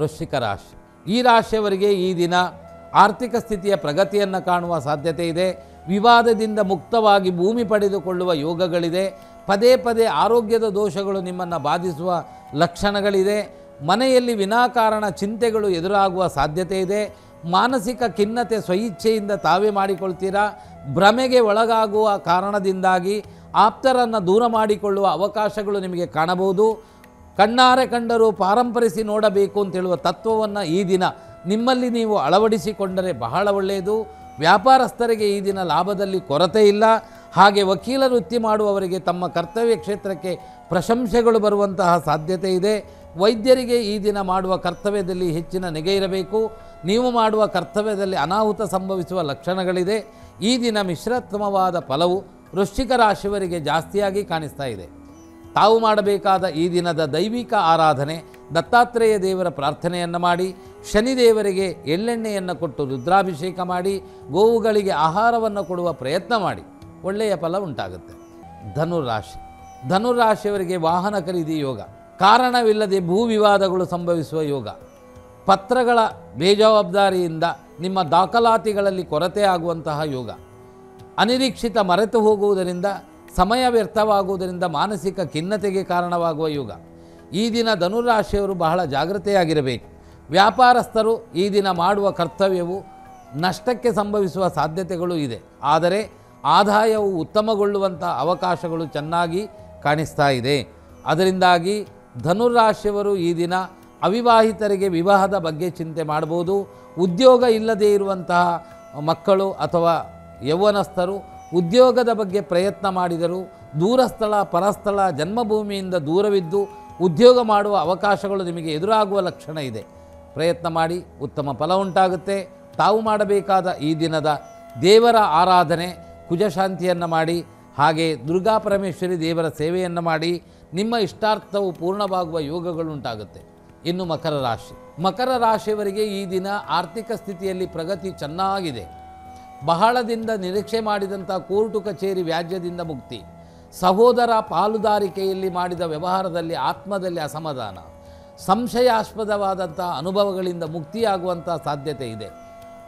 ವೃಶ್ಚಿಕ ರಾಶಿ. ಈ ರಾಶಿಯವರಿಗೆ ಈ ದಿನ ಆರ್ಥಿಕ ಸ್ಥಿತಿಯ ಪ್ರಗತಿಯನ್ನು ಕಾಣುವ ಸಾಧ್ಯತೆ ಇದೆ. ವಿವಾದದಿಂದ ಮುಕ್ತವಾಗಿ ಭೂಮಿ ಪಡೆದುಕೊಳ್ಳುವ ಯೋಗಗಳಿದೆ. ಪದೇ ಪದೇ ಆರೋಗ್ಯದ ದೋಷಗಳು ನಿಮ್ಮನ್ನು ಬಾಧಿಸುವ ಲಕ್ಷಣಗಳಿದೆ. ಮನೆಯಲ್ಲಿ ವಿನಾಕಾರಣ ಚಿಂತೆಗಳು ಎದುರಾಗುವ ಸಾಧ್ಯತೆ ಇದೆ. ಮಾನಸಿಕ ಖಿನ್ನತೆ ಸ್ವಇಚ್ಛೆಯಿಂದ ತಾವೇ ಮಾಡಿಕೊಳ್ತೀರಾ? ಭ್ರಮೆಗೆ ಒಳಗಾಗುವ ಕಾರಣದಿಂದಾಗಿ ಆಪ್ತರನ್ನು ದೂರ ಮಾಡಿಕೊಳ್ಳುವ ಅವಕಾಶಗಳು ನಿಮಗೆ ಕಾಣಬಹುದು. ಕಣ್ಣಾರೆ ಕಂಡರೂ ಪಾರಂಪರಿಸಿ ನೋಡಬೇಕು ಅಂತೇಳುವ ತತ್ವವನ್ನು ಈ ದಿನ ನಿಮ್ಮಲ್ಲಿ ನೀವು ಅಳವಡಿಸಿಕೊಂಡರೆ ಬಹಳ ಒಳ್ಳೆಯದು. ವ್ಯಾಪಾರಸ್ಥರಿಗೆ ಈ ದಿನ ಲಾಭದಲ್ಲಿ ಕೊರತೆ ಇಲ್ಲ. ಹಾಗೆ ವಕೀಲ ವೃತ್ತಿ ಮಾಡುವವರಿಗೆ ತಮ್ಮ ಕರ್ತವ್ಯ ಕ್ಷೇತ್ರಕ್ಕೆ ಪ್ರಶಂಸೆಗಳು ಬರುವಂತಹ ಸಾಧ್ಯತೆ ಇದೆ. ವೈದ್ಯರಿಗೆ ಈ ದಿನ ಮಾಡುವ ಕರ್ತವ್ಯದಲ್ಲಿ ಹೆಚ್ಚಿನ ನಿಗೆ ಇರಬೇಕು. ನೀವು ಮಾಡುವ ಕರ್ತವ್ಯದಲ್ಲಿ ಅನಾಹುತ ಸಂಭವಿಸುವ ಲಕ್ಷಣಗಳಿದೆ. ಈ ದಿನ ಮಿಶ್ರತಮವಾದ ಫಲವು ವೃಶ್ಚಿಕ ರಾಶಿಯವರಿಗೆ ಜಾಸ್ತಿಯಾಗಿ ಕಾಣಿಸ್ತಾ ಇದೆ. ತಾವು ಮಾಡಬೇಕಾದ ಈ ದಿನದ ದೈವಿಕ ಆರಾಧನೆ, ದತ್ತಾತ್ರೇಯ ದೇವರ ಪ್ರಾರ್ಥನೆಯನ್ನು ಮಾಡಿ, ಶನಿದೇವರಿಗೆ ಎಳ್ಳೆಣ್ಣೆಯನ್ನು ಕೊಟ್ಟು ರುದ್ರಾಭಿಷೇಕ ಮಾಡಿ, ಗೋವುಗಳಿಗೆ ಆಹಾರವನ್ನು ಕೊಡುವ ಪ್ರಯತ್ನ ಮಾಡಿ. ಒಳ್ಳೆಯ ಫಲ ಉಂಟಾಗುತ್ತೆ. ಧನುರಾಶಿ ಧನುರಾಶಿಯವರಿಗೆ ವಾಹನ ಖರೀದಿ ಯೋಗ. ಕಾರಣವಿಲ್ಲದೆ ಭೂ ವಿವಾದಗಳು ಸಂಭವಿಸುವ ಯೋಗ. ಪತ್ರಗಳ ಬೇಜವಾಬ್ದಾರಿಯಿಂದ ನಿಮ್ಮ ದಾಖಲಾತಿಗಳಲ್ಲಿ ಕೊರತೆ ಆಗುವಂತಹ ಯೋಗ. ಅನಿರೀಕ್ಷಿತ ಮರೆತು ಹೋಗುವುದರಿಂದ ಸಮಯ ವ್ಯರ್ಥವಾಗುವುದರಿಂದ ಮಾನಸಿಕ ಖಿನ್ನತೆಗೆ ಕಾರಣವಾಗುವ ಯುಗ. ಈ ದಿನ ಧನುರಾಶಿಯವರು ಬಹಳ ಜಾಗೃತೆಯಾಗಿರಬೇಕು. ವ್ಯಾಪಾರಸ್ಥರು ಈ ದಿನ ಮಾಡುವ ಕರ್ತವ್ಯವು ನಷ್ಟಕ್ಕೆ ಸಂಭವಿಸುವ ಸಾಧ್ಯತೆಗಳು ಇದೆ. ಆದರೆ ಆದಾಯವು ಉತ್ತಮಗೊಳ್ಳುವಂಥ ಅವಕಾಶಗಳು ಚೆನ್ನಾಗಿ ಕಾಣಿಸ್ತಾ ಇದೆ. ಅದರಿಂದಾಗಿ ಧನುರಾಶಿಯವರು ಈ ದಿನ ಅವಿವಾಹಿತರಿಗೆ ವಿವಾಹದ ಬಗ್ಗೆ ಚಿಂತೆ ಮಾಡ್ಬೋದು ಉದ್ಯೋಗ ಇಲ್ಲದೇ ಇರುವಂತಹ ಮಕ್ಕಳು ಅಥವಾ ಯೌವನಸ್ಥರು ಉದ್ಯೋಗದ ಬಗ್ಗೆ ಪ್ರಯತ್ನ ಮಾಡಿದರು ದೂರಸ್ಥಳ, ಪರಸ್ಥಳ, ಜನ್ಮಭೂಮಿಯಿಂದ ದೂರವಿದ್ದು ಉದ್ಯೋಗ ಮಾಡುವ ಅವಕಾಶಗಳು ನಿಮಗೆ ಎದುರಾಗುವ ಲಕ್ಷಣ ಇದೆ. ಪ್ರಯತ್ನ ಮಾಡಿ ಉತ್ತಮ ಫಲ ಉಂಟಾಗುತ್ತೆ. ತಾವು ಮಾಡಬೇಕಾದ ಈ ದಿನದ ದೇವರ ಆರಾಧನೆ, ಕುಜಶಾಂತಿಯನ್ನು ಮಾಡಿ, ಹಾಗೆ ದುರ್ಗಾ ಪರಮೇಶ್ವರಿ ದೇವರ ಸೇವೆಯನ್ನು ಮಾಡಿ ನಿಮ್ಮ ಇಷ್ಟಾರ್ಥವು ಪೂರ್ಣವಾಗುವ ಯೋಗಗಳುಂಟಾಗುತ್ತೆ ಇನ್ನು ಮಕರ ರಾಶಿ. ಮಕರ ರಾಶಿಯವರಿಗೆ ಈ ದಿನ ಆರ್ಥಿಕ ಸ್ಥಿತಿಯಲ್ಲಿ ಪ್ರಗತಿ ಚೆನ್ನಾಗಿದೆ. ಬಹಳದಿಂದ ನಿರೀಕ್ಷೆ ಮಾಡಿದಂಥ ಕೋರ್ಟು ಕಚೇರಿ ವ್ಯಾಜ್ಯದಿಂದ ಮುಕ್ತಿ. ಸಹೋದರ ಪಾಲುದಾರಿಕೆಯಲ್ಲಿ ಮಾಡಿದ ವ್ಯವಹಾರದಲ್ಲಿ ಆತ್ಮದಲ್ಲಿ ಅಸಮಾಧಾನ. ಸಂಶಯಾಸ್ಪದವಾದಂಥ ಅನುಭವಗಳಿಂದ ಮುಕ್ತಿಯಾಗುವಂಥ ಸಾಧ್ಯತೆ ಇದೆ.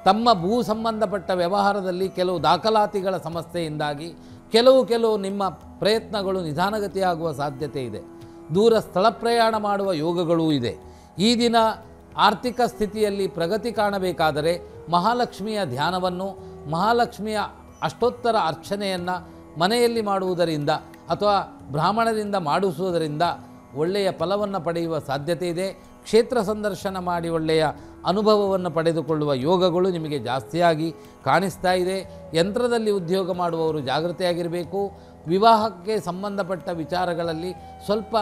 ತಮ್ಮ ಭೂ ಸಂಬಂಧಪಟ್ಟ ವ್ಯವಹಾರದಲ್ಲಿ ಕೆಲವು ದಾಖಲಾತಿಗಳ ಸಮಸ್ಯೆಯಿಂದಾಗಿ ಕೆಲವು ಕೆಲವು ನಿಮ್ಮ ಪ್ರಯತ್ನಗಳು ನಿಧಾನಗತಿಯಾಗುವ ಸಾಧ್ಯತೆ ಇದೆ. ದೂರ ಸ್ಥಳ ಪ್ರಯಾಣ ಮಾಡುವ ಯೋಗಗಳೂ ಇದೆ. ಈ ದಿನ ಆರ್ಥಿಕ ಸ್ಥಿತಿಯಲ್ಲಿ ಪ್ರಗತಿ ಕಾಣಬೇಕಾದರೆ ಮಹಾಲಕ್ಷ್ಮಿಯ ಧ್ಯಾನವನ್ನು ಮಹಾಲಕ್ಷ್ಮಿಯ ಅಷ್ಟೋತ್ತರ ಅರ್ಚನೆಯನ್ನು ಮನೆಯಲ್ಲಿ ಮಾಡುವುದರಿಂದ ಅಥವಾ ಬ್ರಾಹ್ಮಣರಿಂದ ಮಾಡಿಸುವುದರಿಂದ ಒಳ್ಳೆಯ ಫಲವನ್ನು ಪಡೆಯುವ ಸಾಧ್ಯತೆ ಇದೆ. ಕ್ಷೇತ್ರ ಸಂದರ್ಶನ ಮಾಡಿ ಒಳ್ಳೆಯ ಅನುಭವವನ್ನು ಪಡೆದುಕೊಳ್ಳುವ ಯೋಗಗಳು ನಿಮಗೆ ಜಾಸ್ತಿಯಾಗಿ ಕಾಣಿಸ್ತಾ ಇದೆ. ಯಂತ್ರದಲ್ಲಿ ಉದ್ಯೋಗ ಮಾಡುವವರು ಜಾಗೃತೆಯಾಗಿರಬೇಕು. ವಿವಾಹಕ್ಕೆ ಸಂಬಂಧಪಟ್ಟ ವಿಚಾರಗಳಲ್ಲಿ ಸ್ವಲ್ಪ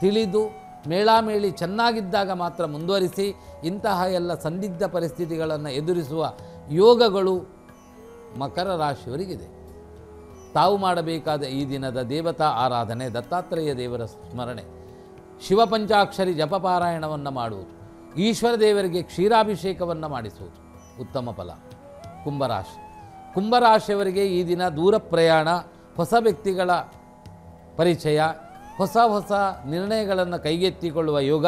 ತಿಳಿದು, ಮೇಳಾಮೇಳಿ ಚೆನ್ನಾಗಿದ್ದಾಗ ಮಾತ್ರ ಮುಂದುವರಿಸಿ, ಇಂತಹ ಎಲ್ಲ ಸಂದಿಗ್ಧ ಪರಿಸ್ಥಿತಿಗಳನ್ನು ಎದುರಿಸುವ ಯೋಗಗಳು ಮಕರ ರಾಶಿಯವರಿಗಿದೆ. ತಾವು ಮಾಡಬೇಕಾದ ಈ ದಿನದ ದೇವತಾ ಆರಾಧನೆ, ದತ್ತಾತ್ರೇಯ ದೇವರ ಸ್ಮರಣೆ ಶಿವಪಂಚಾಕ್ಷರಿ ಜಪಪಾರಾಯಣವನ್ನು ಮಾಡುವುದು, ಈಶ್ವರ ದೇವರಿಗೆ ಕ್ಷೀರಾಭಿಷೇಕವನ್ನು ಮಾಡಿಸುವುದು ಉತ್ತಮ ಫಲ. ಕುಂಭರಾಶಿ ಕುಂಭರಾಶಿಯವರಿಗೆ ಈ ದಿನ ದೂರ ಪ್ರಯಾಣ, ಹೊಸ ವ್ಯಕ್ತಿಗಳ ಪರಿಚಯ, ಹೊಸ ಹೊಸ ನಿರ್ಣಯಗಳನ್ನು ಕೈಗೆತ್ತಿಕೊಳ್ಳುವ ಯೋಗ,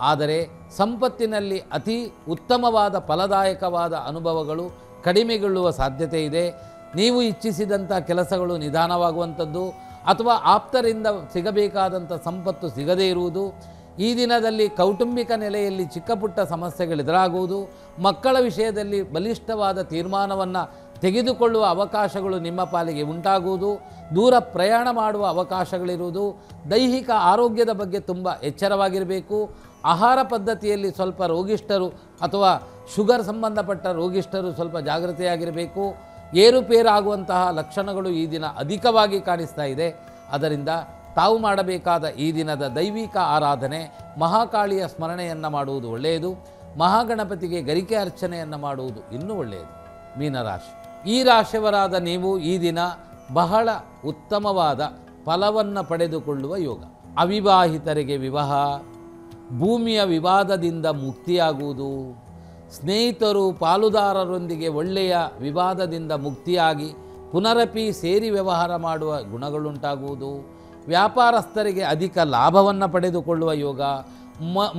ಆದರೆ ಸಂಪತ್ತಿನಲ್ಲಿ ಅತಿ ಉತ್ತಮವಾದ ಫಲದಾಯಕವಾದ ಅನುಭವಗಳು ಕಡಿಮೆಗೊಳ್ಳುವ ಸಾಧ್ಯತೆ ಇದೆ. ನೀವು ಇಚ್ಛಿಸಿದಂಥ ಕೆಲಸಗಳು ನಿಧಾನವಾಗುವಂಥದ್ದು ಅಥವಾ ಆಪ್ತರಿಂದ ಸಿಗಬೇಕಾದಂಥ ಸಂಪತ್ತು ಸಿಗದೇ ಇರುವುದು. ಈ ದಿನದಲ್ಲಿ ಕೌಟುಂಬಿಕ ನೆಲೆಯಲ್ಲಿ ಚಿಕ್ಕ ಪುಟ್ಟ ಸಮಸ್ಯೆಗಳು ಎದುರಾಗುವುದು. ಮಕ್ಕಳ ವಿಷಯದಲ್ಲಿ ಬಲಿಷ್ಠವಾದ ತೀರ್ಮಾನವನ್ನು ತೆಗೆದುಕೊಳ್ಳುವ ಅವಕಾಶಗಳು ನಿಮ್ಮ ಪಾಲಿಗೆ ಉಂಟಾಗುವುದು. ದೂರ ಪ್ರಯಾಣ ಮಾಡುವ ಅವಕಾಶಗಳಿರುವುದು. ದೈಹಿಕ ಆರೋಗ್ಯದ ಬಗ್ಗೆ ತುಂಬ ಎಚ್ಚರವಾಗಿರಬೇಕು. ಆಹಾರ ಪದ್ಧತಿಯಲ್ಲಿ ಸ್ವಲ್ಪ ರೋಗಿಷ್ಠರು ಅಥವಾ ಶುಗರ್ ಸಂಬಂಧಪಟ್ಟ ರೋಗಿಷ್ಠರು ಸ್ವಲ್ಪ ಜಾಗೃತಿಯಾಗಿರಬೇಕು. ಏರುಪೇರಾಗುವಂತಹ ಲಕ್ಷಣಗಳು ಈ ದಿನ ಅಧಿಕವಾಗಿ ಕಾಣಿಸ್ತಾ ಇದೆ. ಅದರಿಂದ ತಾವು ಮಾಡಬೇಕಾದ ಈ ದಿನದ ದೈವಿಕ ಆರಾಧನೆ, ಮಹಾಕಾಳಿಯ ಸ್ಮರಣೆಯನ್ನು ಮಾಡುವುದು ಒಳ್ಳೆಯದು. ಮಹಾಗಣಪತಿಗೆ ಗರಿಕೆ ಅರ್ಚನೆಯನ್ನು ಮಾಡುವುದು ಇನ್ನೂ ಒಳ್ಳೆಯದು. ಮೀನರಾಶಿ. ಈ ರಾಶಿಯವರಾದ ನೀವು ಈ ದಿನ ಬಹಳ ಉತ್ತಮವಾದ ಫಲವನ್ನು ಪಡೆದುಕೊಳ್ಳುವ ಯೋಗ. ಅವಿವಾಹಿತರಿಗೆ ವಿವಾಹ. ಭೂಮಿಯ ವಿವಾದದಿಂದ ಮುಕ್ತಿಯಾಗುವುದು, ಸ್ನೇಹಿತರು ಪಾಲುದಾರರೊಂದಿಗೆ ಒಳ್ಳೆಯ ವಿವಾದದಿಂದ ಮುಕ್ತಿಯಾಗಿ ಪುನರಪಿ ಸೇರಿ ವ್ಯವಹಾರ ಮಾಡುವ ಗುಣಗಳುಂಟಾಗುವುದು. ವ್ಯಾಪಾರಸ್ಥರಿಗೆ ಅಧಿಕ ಲಾಭವನ್ನು ಪಡೆದುಕೊಳ್ಳುವ ಯೋಗ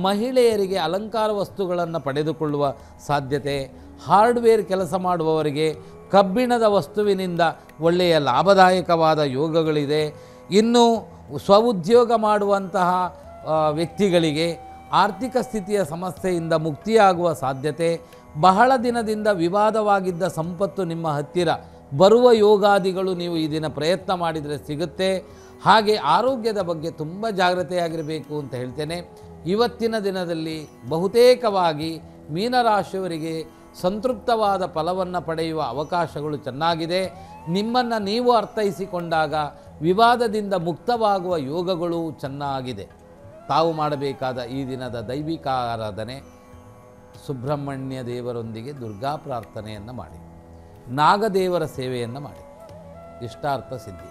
ಮಹಿಳೆಯರಿಗೆ ಅಲಂಕಾರ ವಸ್ತುಗಳನ್ನು ಪಡೆದುಕೊಳ್ಳುವ ಸಾಧ್ಯತೆ, ಹಾರ್ಡ್ವೇರ್ ಕೆಲಸ ಮಾಡುವವರಿಗೆ ಕಬ್ಬಿಣದ ವಸ್ತುವಿನಿಂದ ಒಳ್ಳೆಯ ಲಾಭದಾಯಕವಾದ ಯೋಗಗಳಿದೆ. ಇನ್ನು ಸ್ವಉದ್ಯೋಗ ಮಾಡುವಂತಹ ವ್ಯಕ್ತಿಗಳಿಗೆ ಆರ್ಥಿಕ ಸ್ಥಿತಿಯ ಸಮಸ್ಯೆಯಿಂದ ಮುಕ್ತಿಯಾಗುವ ಸಾಧ್ಯತೆ, ಬಹಳ ದಿನದಿಂದ ವಿವಾದವಾಗಿದ್ದ ಸಂಪತ್ತು ನಿಮ್ಮ ಹತ್ತಿರ, ಬರುವ ಯೋಗಾದಿಗಳು ನೀವು ಈ ದಿನ ಪ್ರಯತ್ನ ಮಾಡಿದರೆ ಸಿಗುತ್ತೆ. ಹಾಗೆ ಆರೋಗ್ಯದ ಬಗ್ಗೆ ತುಂಬ ಜಾಗ್ರತೆಯಾಗಿರಬೇಕು ಅಂತ ಹೇಳ್ತೇನೆ. ಇವತ್ತಿನ ದಿನದಲ್ಲಿ ಬಹುತೇಕವಾಗಿ ಮೀನರಾಶಿಯವರಿಗೆ ಸಂತೃಪ್ತವಾದ ಫಲವನ್ನು ಪಡೆಯುವ ಅವಕಾಶಗಳು ಚೆನ್ನಾಗಿದೆ. ನಿಮ್ಮನ್ನು ನೀವು ಅರ್ಥೈಸಿಕೊಂಡಾಗ ವಿವಾದದಿಂದ ಮುಕ್ತವಾಗುವ ಯೋಗಗಳು ಚೆನ್ನಾಗಿದೆ. ತಾವು ಮಾಡಬೇಕಾದ ಈ ದಿನದ ದೈವಿಕ ಆರಾಧನೆ ಸುಬ್ರಹ್ಮಣ್ಯ ದೇವರೊಂದಿಗೆ ದುರ್ಗಾ ಪ್ರಾರ್ಥನೆಯನ್ನು ಮಾಡಿ, ನಾಗದೇವರ ಸೇವೆಯನ್ನು ಮಾಡಿ, ಇಷ್ಟಾರ್ಥ ಸಿದ್ಧಿ.